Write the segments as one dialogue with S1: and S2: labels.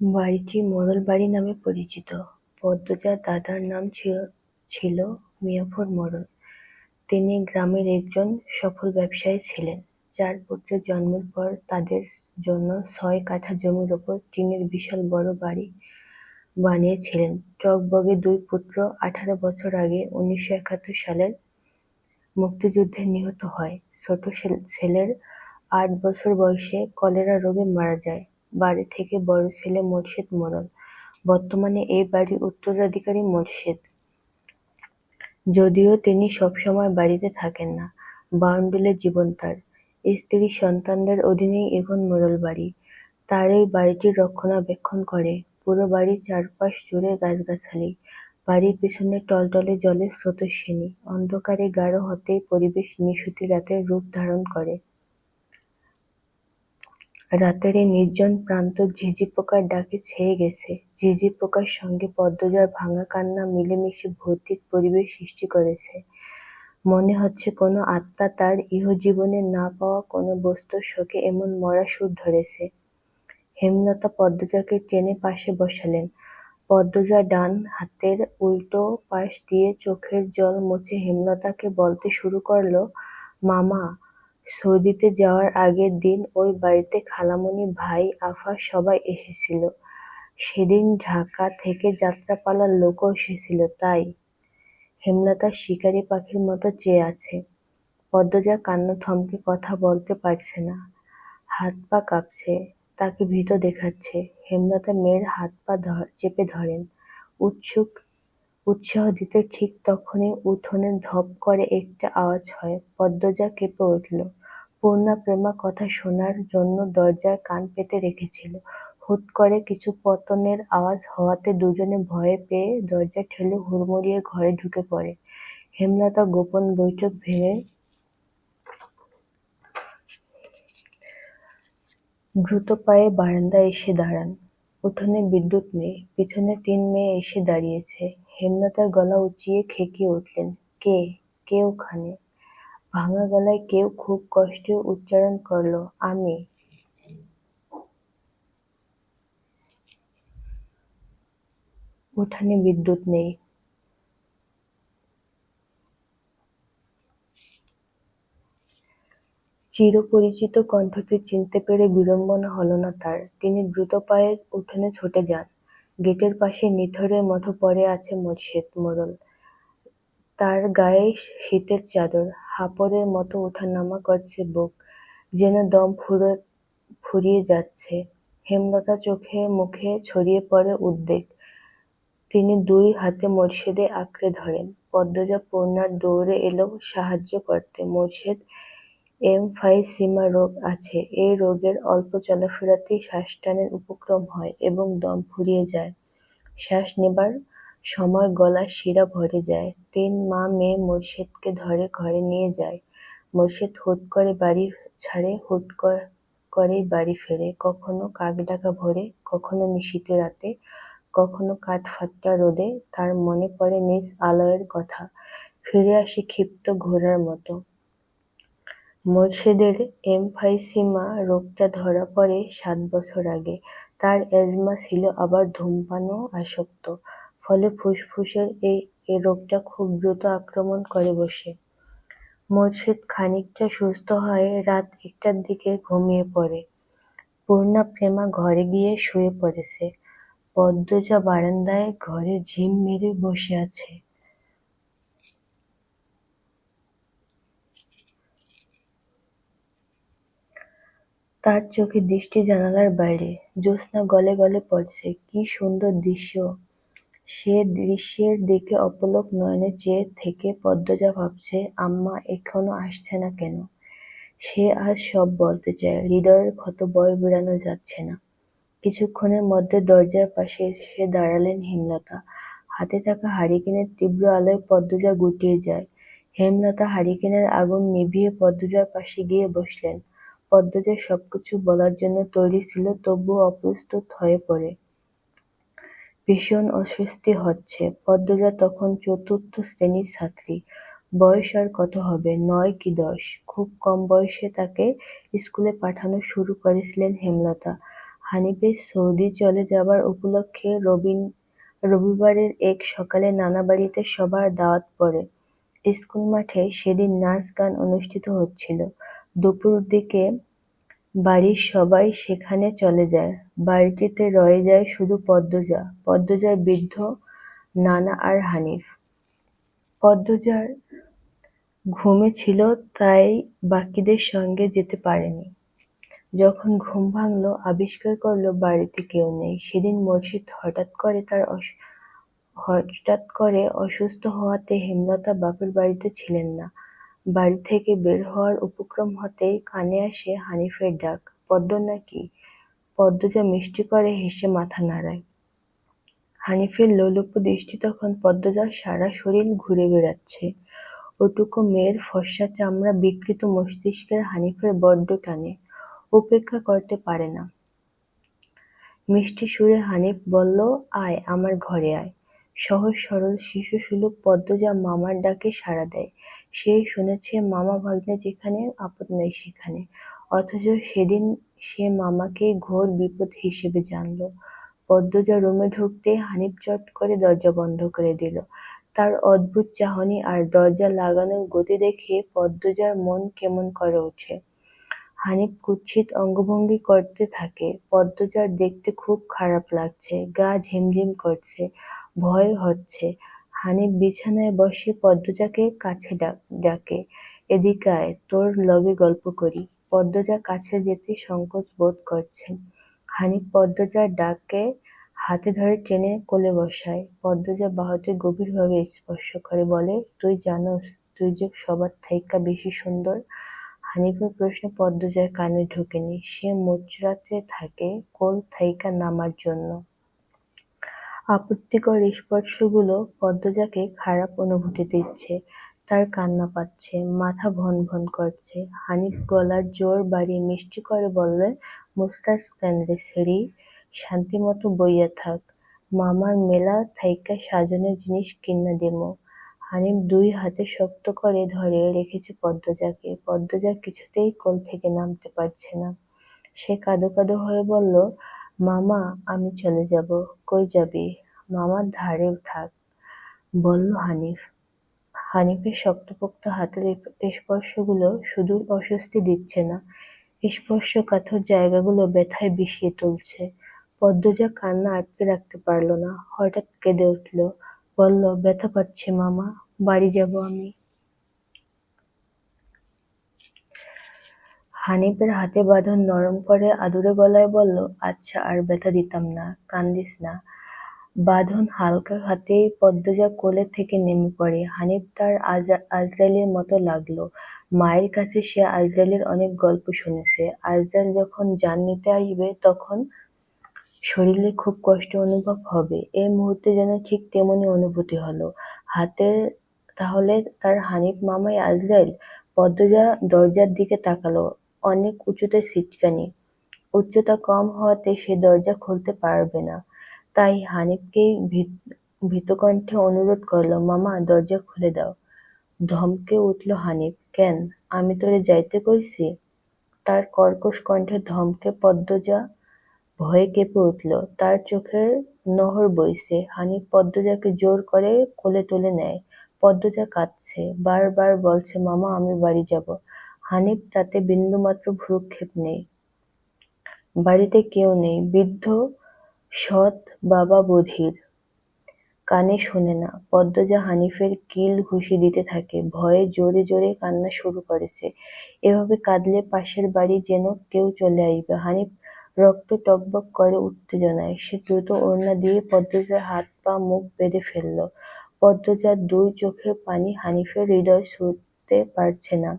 S1: বাড়িটি মোড়ল বাড়ি নামে পরিচিত। পদ্মজার দাদার নাম ছিল মিয়াফর মোড়ল। তিনি গ্রামের একজন সফল ব্যবসায়ী ছিলেন। চার পুত্রের জন্মের পর তাদের জন্য ছয় কাঠা জমির ওপর টিনের বিশাল বড় বাড়ি বানিয়েছিলেন। টগবগে দুই পুত্র আঠারো বছর আগে উনিশশো একাত্তর সালের মুক্তিযুদ্ধে নিহত হয়। ছোট ছেলের আট বছর বয়সে কলেরা রোগে মারা যায়। বাড়ি থেকে বড় ছেলে মোরশেদ মোড়ল। বর্তমানে এই বাড়ির উত্তরাধিকারী মোরশেদ। যদিও তিনি সবসময় বাড়িতে থাকেন না। বাউন্ডুলে জীবন তার। স্ত্রী সন্তানদের অধীনেই এখন মোড়ল বাড়ি। তার তারই বাড়িটির রক্ষণাবেক্ষণ করে। পুরো বাড়ির চারপাশ জুড়ে গাছগাছালি। বাড়ির পেছনে টলটলে জলের স্রোতস্বিনী। অন্ধকারে গাঢ় হতেই পরিবেশ নিশুতি রাতের রূপ ধারণ করে। রাতের এই নির্জন প্রান্ত ঝিঝি পোকার ডাকে ছেয়ে গেছে। ঝিঝি পোকার সঙ্গে পদ্মজার ভাঙা কান্না মিলেমিশে ভৌতিক পরিবেশ সৃষ্টি করেছে। মনে হচ্ছে কোনো আত্মা তার ইহজীবনে না পাওয়া কোনো বস্তুর শোকে এমন মরা সুর ধরেছে। হেমলতা পদ্মজাকে টেনে পাশে বসালেন। পদ্মজা ডান হাতের উল্টো পাশ দিয়ে চোখের জল মুছে হেমলতাকে বলতে শুরু করল, মামা, সৌদিতে যাওয়ার আগের দিন ওই বাড়িতে খালামণি, ভাই, আফা সবাই এসেছিল। সেদিন ঢাকা থেকে যাত্রাপালার লোকও এসেছিল তাই। হেমলতা শিকারি পাখির মতো চেয়ে আছে। পদ্মজা কান্না থমকে কথা বলতে পারছে না। হাত পা কাঁপছে। তাকে ভীত দেখাচ্ছে। হেমলতা মেয়ের হাত পা চেপে ধরেন। উৎসুক উৎসাহ দিতে ঠিক তখনই উঠোনে ধপ করে একটা আওয়াজ হয়। পদ্মজা কেঁপে উঠল। পূর্ণা প্রেমা কথা শোনার জন্য দরজায় কান পেতে রেখেছিল। হুট করে কিছু পতনের আওয়াজ হওয়াতে দুজনে ভয় পেয়ে দরজা ঠেলে হুড়মুড়িয়ে ঘরে ঢুকে পড়ে। হেমলতা গোপন বৈঠক ভেঙে দ্রুত পায়ে বারান্দায় এসে দাঁড়ান। উঠোনে বিদ্যুৎ নেই। পিছনে তিন মেয়ে এসে দাঁড়িয়েছে। হেমলতার গলা উঁচিয়ে খেকিয়ে উঠলেন, কে, কে ওখানে? ভাঙা গলায় কেউ খুব কষ্টে উচ্চারণ করল, আমি। উঠানে বিদ্যুৎ নেই। চিরপরিচিত কণ্ঠটি চিনতে পেরে বিড়ম্বনা হল না তার। তিনি দ্রুত পায়ে উঠোনে ছুটে যান। গেটের পাশে নিথরের মতো পড়ে আছে মোরশেদ মোড়ল। তার গায়ে শীতের চাদর। হাঁপড়ের মতো ওঠানামা করছে বুক। যেন দম ফুরিয়ে যাচ্ছে। হেমলতা চোখে মুখে ছড়িয়ে পড়ে উদ্বেগ। তিনি দুই হাতে মোরশেদে আঁকড়ে ধরেন। পদ্মজা পূর্ণার দৌড়ে এলো সাহায্য করতে। মোরশেদ এমফাইসিমা রোগ আছে। এই রোগের অল্প চলাফেরাতেই শ্বাসটানের উপক্রম হয় এবং দম ফুরিয়ে যায়। শ্বাস নেবার সময় গলার শিরা ভরে যায়। তিন মা মেয়ে মোরশেদকে ধরে ঘরে নিয়ে যায়। মোরশেদ হুট করে বাড়ি ছাড়ে, হুট করেই বাড়ি ফেরে। কখনো কাকডাকা ভোরে, কখনো নিশীথে রাতে, কখনো কাঠফাট্টা রোদে। তার মনে পড়ে নিজ আলয়ের কথা। ফিরে আসে ক্ষিপ্ত ঘোড়ার মতো। মোরশেদের এমফাইসিমা রোগটা ধরা পড়ে সাত বছর আগে। তার অ্যাজমা ছিল আবার ধূমপানও আসক্ত। ফলে ফুসফুসের এই এ রোগটা খুব দ্রুত আক্রমণ করে বসে। মোরশেদ খানিকটা সুস্থ হয়ে রাত একটার দিকে ঘুমিয়ে পড়ে। পূর্ণা প্রেমা ঘরে গিয়ে শুয়ে পড়েছে। পদ্মজা বারান্দায় ঘরে ঝিম মেরে বসে আছে। তার চোখের দৃষ্টি জানালার বাইরে। জ্যোৎস্না গলে গলে পড়ছে। কি সুন্দর দৃশ্য! সে দৃশ্যের দিকে অপলক নয়নে চেয়ে থেকে পদ্মজা ভাবছে, আম্মা এখনও আসছে না কেন? সে আজ সব বলতে চায়। হৃদয়ের ক্ষত বয় বেড়ানো যাচ্ছে না। কিছুক্ষণের মধ্যে দরজার পাশে এসে দাঁড়ালেন হেমলতা। হাতে থাকা হারিকেনের তীব্র আলোয় পদ্মজা গুটিয়ে যায়। হেমলতা হারিকেনের আগুন নিভিয়ে পদ্মজার পাশে গিয়ে বসলেন। পদ্মজা সবকিছু বলার জন্য তৈরি ছিল তবুও অপ্রস্তুত হয়ে পড়ে। ভীষণ অস্বস্তি হচ্ছে। পদ্মজা তখন চতুর্থ শ্রেণির ছাত্রী। বয়স আর কত হবে, নয় কি দশ। খুব কম বয়সে তাকে স্কুলে পাঠানো শুরু করেছিলেন হেমলতা। হানিফের সৌদি চলে যাবার উপলক্ষে রবিবারের এক সকালে নানা বাড়িতে সবার দাওয়াত পড়ে। স্কুল মাঠে সেদিন নাচ গান অনুষ্ঠিত হচ্ছিল। দুপুর দিকে বাড়ির সবাই সেখানে চলে যায়। বাড়িটিতে রয়ে যায় শুধু পদ্মজা, পদ্মজার বৃদ্ধ নানা আর হানিফ। পদ্মজার ঘুমে ছিল তাই বাকিদের সঙ্গে যেতে পারেনি। যখন ঘুম ভাঙল আবিষ্কার করল বাড়িতে কেউ নেই। সেদিন মসজিদ হঠাৎ করে তার হঠাৎ করে অসুস্থ হওয়াতে হেমলতা বাপের বাড়িতে ছিলেন না। বাড়ি থেকে বের হওয়ার উপক্রম হতেই কানে আসে হানিফের ডাক, পদ্ম নাকি? পদ্মজা মিষ্টি করে হেসে মাথা নাড়ায়। হানিফের লোলুপ দৃষ্টি তখন পদ্মজার সারা শরীর ঘুরে বেড়াচ্ছে। ওটুকু মেয়ের ফর্সা চামড়া বিকৃত মস্তিষ্কের হানিফের বড্ড টানে, উপেক্ষা করতে পারে না। মিষ্টি সুরে হানিফ বলল, আয় আমার ঘরে আয়। সহজ সরল শিশুসুলভ পদ্মজা মামার ডাকে সাড়া দেয়। সে শুনেছে মামা ভাগ্নে যেখানে আপদ নেই সেখানে, অথচ সেদিন সে মামাকেই ঘোর বিপদ হিসেবে জানল। পদ্মজা রুমে ঢুকতেই হানিফ চট করে দরজা বন্ধ করে দিল। তার অদ্ভুত চাহনি আর দরজা লাগানোর গতি দেখে পদ্মজার মন কেমন করে ওঠে। হানিফ কুৎসিত অঙ্গভঙ্গি করতে থাকে। পদ্মজার দেখতে খুব খারাপ লাগছে, গা ঝিমঝিম করছে, ভয় হচ্ছে। হানিফ বিছানায় বসে পদ্মজাকে কাছে ডাকে, এদিকে আয়, তোর লগে গল্প করি। পদ্মজা কাছে যেতে সংকোচ বোধ করছে। হানিফ পদ্মজার ডাকে হাতে ধরে টেনে কোলে বসায়। পদ্মজা বাহুতে গভীরভাবে স্পর্শ করে বলে, তুই জানোস তুই যে সবার থাইক্কা বেশি সুন্দর? হানিফের প্রশ্ন পদ্মজার কানে ঢোকেনি। সে মুচড়াতে থাকে কোল থাইকা নামার জন্য। আপত্তিকর স্পর্শগুলো পদ্মজাকে খারাপ অনুভূতি দিচ্ছে। তার কান্না পাচ্ছে, মাথা ভন ভন করছে। হানিফ গলার জোর বাড়িয়ে মিষ্টি করে বললে, মুচতাস কেন রে ছেড়ি, শান্তিমতো বইয়া থাক, মামার মেলা থাইক্কা সাজনের জিনিস কিন্যা দিমু। হানিফ দুই হাতে শক্ত করে ধরে রেখেছে পদ্মজাকে। পদ্মজা কিছুতেই কোল থেকে নামতে পারছে না। সে কাঁদো কাঁদো হয়ে বলল, মামা আমি চলে যাব। কই যাবি? মামার ধারে থাক, বলল হানিফ। হানিফের শক্তপোক্ত হাতের স্পর্শগুলো শুধু অস্বস্তি দিচ্ছে না, স্পর্শ স্পর্শকাতর জায়গাগুলো ব্যথায় বিষিয়ে তুলছে। পদ্মজা কান্না আটকে রাখতে পারল না, হঠাৎ কেঁদে উঠল। বলল, ব্যথা পাচ্ছে মামা, বাড়ি যাব আমি। হানিফের হাতে বাঁধন নরম করে আদুরে গলায় বলল, আচ্ছা আর ব্যথা দিতাম না, কান্দিস না। বাঁধন হালকা হাতেই পদ্মজা কোলে থেকে নেমে পড়ে। হানিফ তার আজরাইলের মতো লাগল মায়ের কাছে সে আজরাইলের অনেক গল্প শুনেছে। আজরাইল যখন জান নিতে আসবে তখন শরীরে খুব কষ্ট অনুভব হবে। এই মুহূর্তে যেন ঠিক তেমনি অনুভূতি হলো। হাতের তাহলে তার হানিফ মামাই আজরাইল? পদ্মজা দরজার দিকে তাকালো। অনেক উঁচুতে ছিটকানি। উচ্চতা কম হওয়াতে সে দরজা খুলতে পারবে না। তাই হানিফকেই ভীতকণ্ঠে অনুরোধ করল মামা দরজা খুলে দাও। ধমকে উঠল হানিফ, কেন, আমি তোরে যাইতে কইছি? তার কর্কশ কণ্ঠে ধমকে পদ্মজা ভয়ে কেঁপে উঠল। তার চোখের নহর বইছে। হানিফ পদ্মজাকে জোর করে কোলে তুলে নেয়। পদ্মজা কাঁদছে, বার বার বলছে, মামা আমি বাড়ি যাব। হানিফ তাতে বিন্দুমাত্র ভ্রূক্ষেপ নেই। বাড়িতে কেউ নেই, বৃদ্ধ সৎ বাবা বধির। কানে শোনে না। পদ্মজা হানিফের কিল ঘুষি দিতে থাকে। ভয়ে জোরে জোরে কান্না শুরু করেছে। এভাবে কাঁদলে পাশের বাড়ি যেন কেউ চলে আসবে। হানিফ রক্ত টগবগ করে উত্তেজনায়। সে দ্রুত ওড়না দিয়ে পদ্মজার হাত পা মুখ বেঁধে ফেলল। পদ্মজার দুই চোখের পানি হানিফের হৃদয় ছুঁতে পারছে না।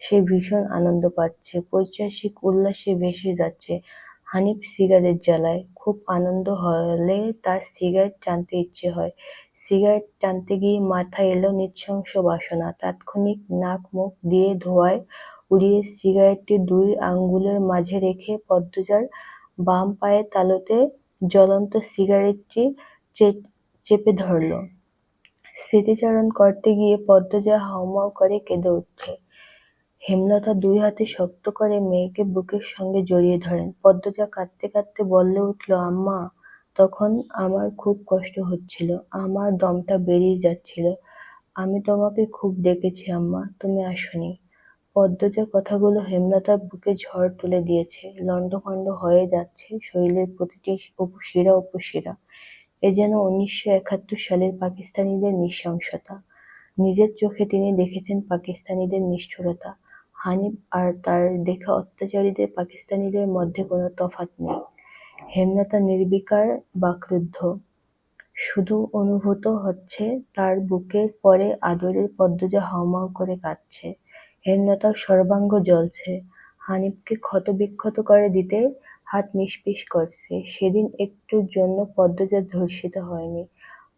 S1: সে ভীষণ আনন্দ পাচ্ছে, পৈশাচিক উল্লাসে ভেসে যাচ্ছে। হানিফ সিগারেট জ্বালায়। খুব আনন্দ হলে তার সিগারেট টানতে ইচ্ছে হয়। সিগারেট টানতে গিয়ে মাথায় এলো নৃশংস বাসনা। তাৎক্ষণিক নাক মুখ দিয়ে ধোঁয়ায় উড়িয়ে সিগারেটটি দুই আঙুলের মাঝে রেখে পদ্মজার বাম পায়ের তালুতে জ্বলন্ত সিগারেটটি চেপে ধরল। স্মৃতিচারণ করতে গিয়ে পদ্মজা হাউমাউ করে কেঁদে ওঠে। হেমলতা দুই হাতে শক্ত করে মেয়েকে বুকের সঙ্গে জড়িয়ে ধরেন। পদ্মজা কাঁদতে কাঁদতে বলে উঠল, আম্মা, তখন আমার খুব কষ্ট হচ্ছিল। আমার দমটা বেরিয়ে যাচ্ছিল। আমি তোমাকে খুব ডেকেছি, আম্মা। তুমি আসনি। পদ্মজা কথাগুলো হেমলতার বুকে ঝড় তুলে দিয়েছে। লণ্ডভণ্ড হয়ে যাচ্ছে শরীরের প্রতিটি উপ- শিরা উপশিরা এ যেন উনিশশো একাত্তর সালের পাকিস্তানিদের নৃশংসতা। নিজের চোখে তিনি দেখেছেন পাকিস্তানিদের নিষ্ঠুরতা। হানিফ আর তার দেখা অত্যাচারীদের পাকিস্তানিদের মধ্যে কোনো তফাৎ নেই। হেমলতা নির্বিকার বাকরুদ্ধ। শুধু অনুভূত হচ্ছে তার বুকের পরে আদরের পদ্মজা হাউমাউ করে কাঁদছে। হেমলতার সর্বাঙ্গ জ্বলছে হানিফকে ক্ষতবিক্ষত করে দিতে হাত নিষ্পিস করছে। সেদিন একটুর জন্য পদ্মজা ধর্ষিত হয়নি।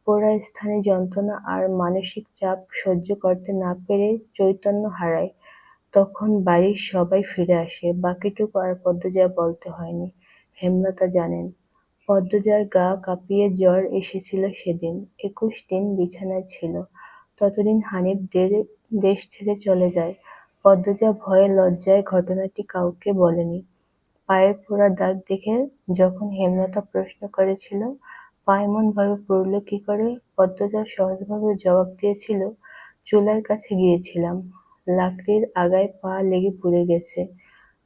S1: পোড়া স্থানে যন্ত্রণা আর মানসিক চাপ সহ্য করতে না পেরে চৈতন্য হারায়। তখন বাড়ির সবাই ফিরে আসে। বাকিটুকু আর পদ্মজা বলতে হয়নি। হেমলতা জানেন, পদ্মজার গা কাঁপিয়ে জ্বর এসেছিল সেদিন। একুশ দিন বিছানায় ছিল। ততদিন হানিফ দেশ ছেড়ে চলে যায়। পদ্মজা ভয়ে লজ্জায় ঘটনাটি কাউকে বলেনি। পায়ের পোড়া দাগ দেখে যখন হেমলতা প্রশ্ন করেছিল পা এমন ভাবে পড়ল কি করে? পদ্মজা সহজভাবে জবাব দিয়েছিল, চুলার কাছে গিয়েছিলাম। লাকড়ির আগায় পা লেগে পুড়ে গেছে।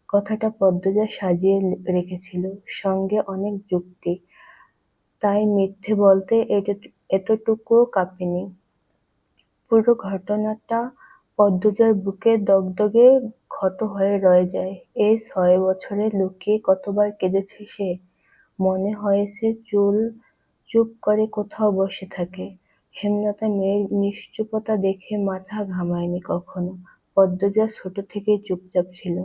S1: কথাটা পদ্মজা সাজিয়ে রেখেছিল, সঙ্গে অনেক যুক্তি। তাই মিথ্যে বলতে এত- এতটুকুও কাঁপেনি। পুরো ঘটনাটা পদ্মজার বুকে দগদগে ক্ষত হয়ে রয়ে যায়। এই ছয় বছরে লুকিয়ে কতবার কেঁদেছে সে? মনে হয়েছে চুল চুপ করে কোথাও বসে থাকে। হেমলতা মেয়ের নিশ্চুপতা দেখে মাথা ঘামায়নি কখনো। পদ্মজা ছোট থেকেই চুপচাপ ছিল।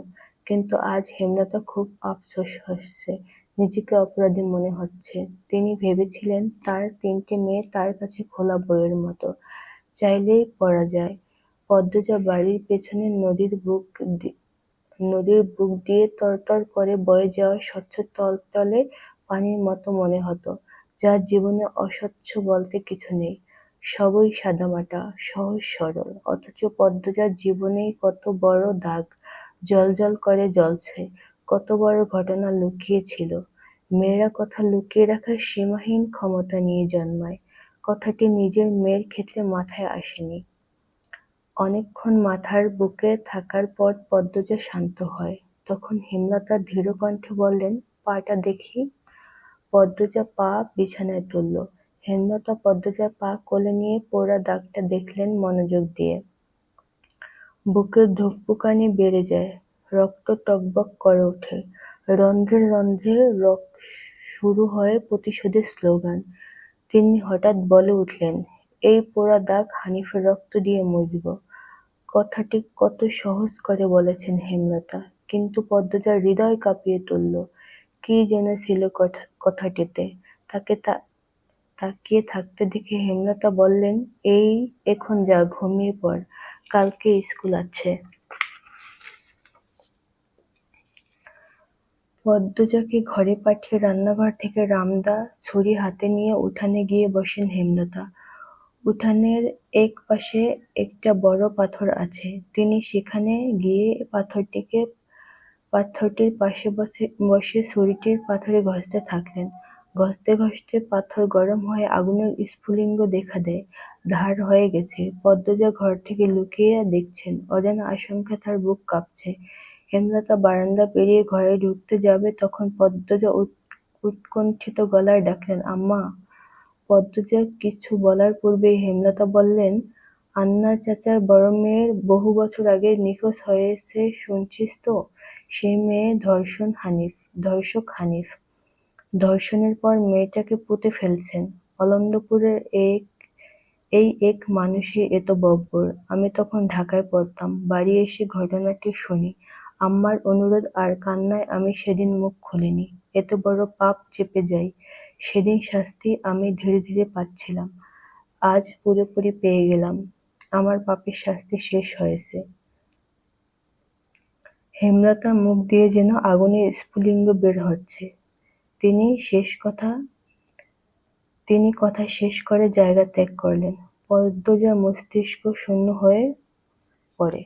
S1: কিন্তু আজ হেমলতা খুব আফসোস হচ্ছে। নিজেকে অপরাধী মনে হচ্ছে। তিনি ভেবেছিলেন তার তিনটে মেয়ে তার কাছে খোলা বইয়ের মতো। চাইলেই পড়া যায়। পদ্মজা বাড়ির পেছনে নদীর বুক নদীর বুক দিয়ে তরতর করে বয়ে যাওয়া স্বচ্ছ তলতলে পানির মতো মনে হতো যার জীবনে অস্বচ্ছ বলতে কিছু নেই। সবই সাদামাটা, সহজ সরল, অথচ পদ্মজার জীবনেই কত বড় দাগ জলজল করে জ্বলছে, কত বড় ঘটনা লুকিয়ে ছিল। মেয়েরা কথা লুকিয়ে রাখার সীমাহীন ক্ষমতা নিয়ে জন্মায়, কথাটি নিজের মেয়ের ক্ষেত্রে মাথায় আসেনি। অনেকক্ষণ মাথার বুকে থাকার পর পদ্মজা শান্ত হয়। তখন হেমলতা ধীর কণ্ঠে বললেন, পাটা দেখি। পদ্মজা পা বিছানায় তুলল। হেমলতা পদ্মজার পা কোলে নিয়ে পোড়া দাগটা দেখলেন মনোযোগ দিয়ে। বুকের ধুকপুকানি বেড়ে যায়, রক্ত টকবক করে ওঠে। রন্ধ্রে রন্ধ্রে শুরু হয় প্রতিশোধের স্লোগান। তিনি হঠাৎ বলে উঠলেন, এই পোড়া দাগ হানিফের রক্ত দিয়ে মুছব। কথাটি কত সহজ করে বলেছেন হেমলতা। কিন্তু পদ্মজার হৃদয় কাঁপিয়ে তুলল। কি যেন ছিল কথা- কথাটিতে। তাকে তাকিয়ে থাকতে দেখে হেমলতা বললেন, এই, এখন যা, ঘুমিয়ে পড়। কালকে স্কুল আছে। পদ্মজাকে ঘরে পাঠিয়ে রান্নাঘর থেকে রামদা ছুরি হাতে নিয়ে উঠানে গিয়ে বসেন হেমলতা। উঠানের এক পাশে একটা বড় পাথর আছে। তিনি সেখানে গিয়ে পাথরটিকে, পাথরটির পাশে বসে বসে ছুরিটির পাথরে ঘষতে থাকলেন। ঘষতে ঘষতে পাথর গরম হয়ে আগুনের স্ফুলিঙ্গ দেখা দেয়, ধার হয়ে গেছে। পদ্মজা ঘর থেকে লুকিয়ে দেখছেন, অজানা আশঙ্কা তার বুক কাঁপছে। হেমলতা বারান্দা পেরিয়ে ঘরে ঢুকতে যাবে, তখন পদ্মজা উৎ- উৎকণ্ঠিত গলায় ডাকলেন, আম্মা পদ্মজা কিছু বলার পূর্বেই হেমলতা বললেন, আন্নার চাচার বড় মেয়ের বহু বছর আগে নিখোঁজ হয়েছে, শুনছিস তো? সেই মেয়ে ধর্ষণ হানিফ, ধর্ষক হানিফ। ধর্ষণের পর মেয়েটাকে পুঁতে ফেলছেন। অলন্দপুরের এক, এই এক মানুষই এত বব্বর। আমি তখন ঢাকায় পড়তাম। বাড়ি এসে ঘটনাটি শুনি। আম্মার অনুরোধ আর কান্নায় আমি সেদিন মুখ খুলিনি। এত বড় পাপ চেপে যাই, সেদিন শাস্তি আমি ধীরে ধীরে পাচ্ছিলাম। আজ পুরোপুরি পেয়ে গেলাম। আমার পাপের শাস্তি শেষ হয়েছে। হেমলতার মুখ দিয়ে যেন আগুনের স্ফুলিঙ্গ বের হচ্ছে। তিনি শেষ কথা, তিনি কথা শেষ করে জায়গা ত্যাগ করলেন। পদ্মজার মস্তিষ্ক শূন্য হয়ে পড়ে।